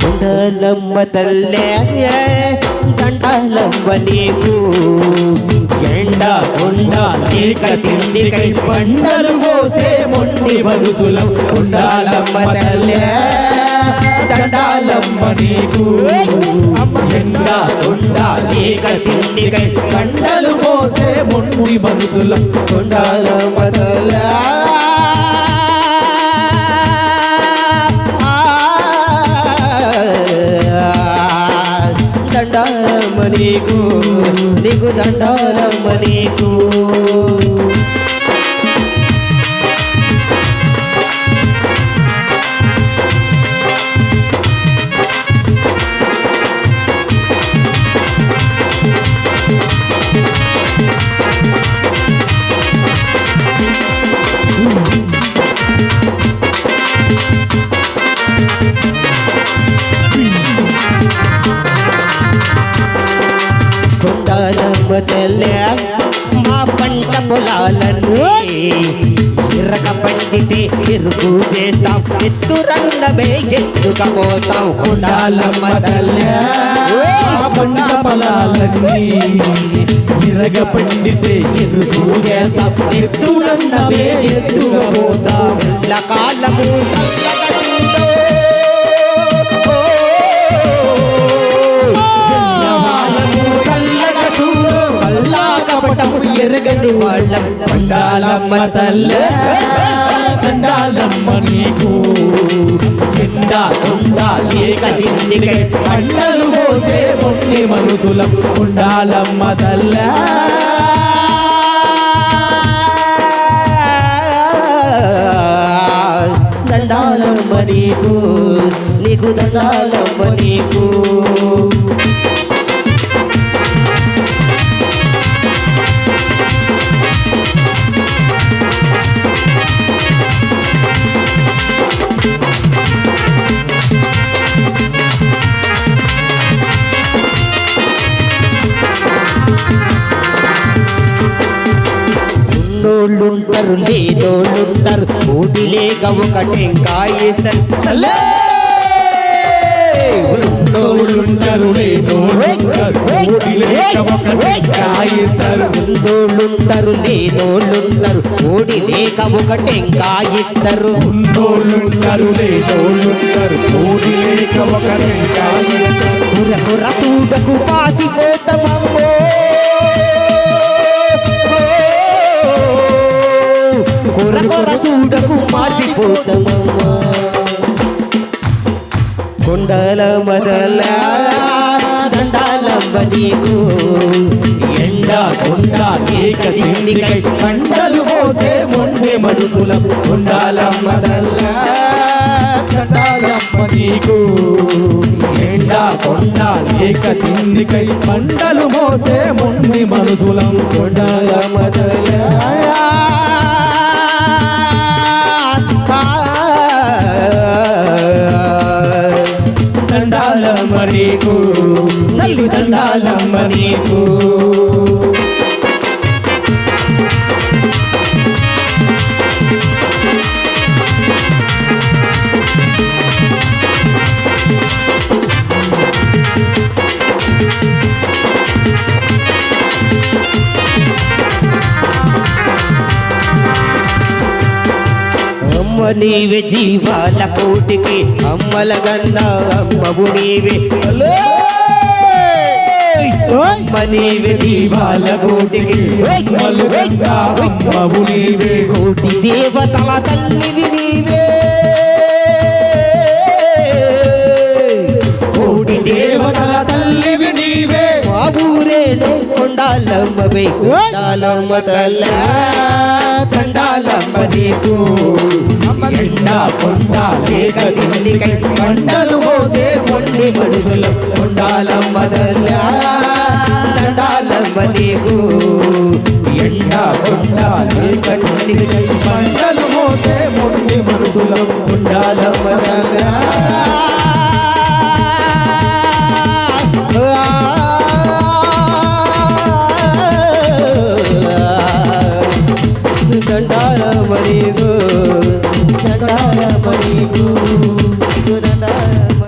దండాలమ్మ తల్లే దండాలమ్మ నీకు. ఎండ కొండ నీక తిండికై పండలు పోసే మొండి మనుషులం ఉండాలమ్మ తల్లే దండాలమ్మ నీకు. కొండ నీక కండలు పోసే ముండి మనుషులం ఉండాలమ్మ తల్లే దండాలమ్మ నీకు నీకు దండాలమ్మ నీకు. ఇరక పండితే ఇరుకు చేస్తాం. ఎత్తురంగమే ఎత్తుకపోతాం కొండాలమ్మ తల్లే పంట పొలాలన్నీ ఇరగ పండితే ఎరుపు చేస్తాం. ఎత్తురంగమే ఎత్తుకపోతాం ఇలా కాలము ఎరగని వాళ్ళం. పండాలమ్మ తల్లే. దండాలమ్మ నీకు. నిండా కొండా లేక తిండికై పంటలు పోసే మొన్ని మనుషులం ఉండాలమ్మ తల్ల. దండాలమ్మ నీకు నీకు దండాలమ్మ నీకు. ఉన్నోళ్ళుంటారు లేనోళ్ళుంటారు కోటి లేక ఒక టెంకాయ తల్లే. తోడుంటారు లేనోళ్ళుంటారు, కోటి లేక ఒక టెంకాయ ఇస్తారు. ఉన్నోళ్ళుంటారు లేనోళ్ళుంటారు కోడి లేక ఒక ఇస్తారు. కుర కుర చూడకు పాతిపోతామమ్మో చూడకు మారిపోతామమ్మా. కొండల మదల దండాలమ్మ నీకు. ఎండ కొండ కేక తిండికై పంటలు పోసే మొండి మనుషుల కొండాలమ్మ తల్ల దండాలమ్మ నీకు. ఎండా కొండ కేక తిండికై పంటలు మోసే మొండి మనుషులం కొండాలమ్మ తల్ల దండాలమ్మ నీకు. అమ్మ నీవే జీవాల కోటికి అమ్మల గన్న అమ్మవు నీవే. హలో! నీవే జీవాల కోటికి. మలుగంగా అమ్మవు నీవే. కోటి దేవతల తల్లివి నీవే. కోటి దేవతల తల్లివి నీవే. మా ఊరేనే కొండాలమ్మవే కొండాలమ్మ తల్ల. దండాలమ్మ నీకు. ఎండ కొండ లేక తిండికై కొండలు పోసే మొండి మనుషులు. కొండాలమ్మ తల్ల. దండాలమ్మ నీకు ఎండ కొండ పంటలు మోసే మొండి మనుషులం కొండాలమ్మ తల్ల దండాలమ్మ నీకు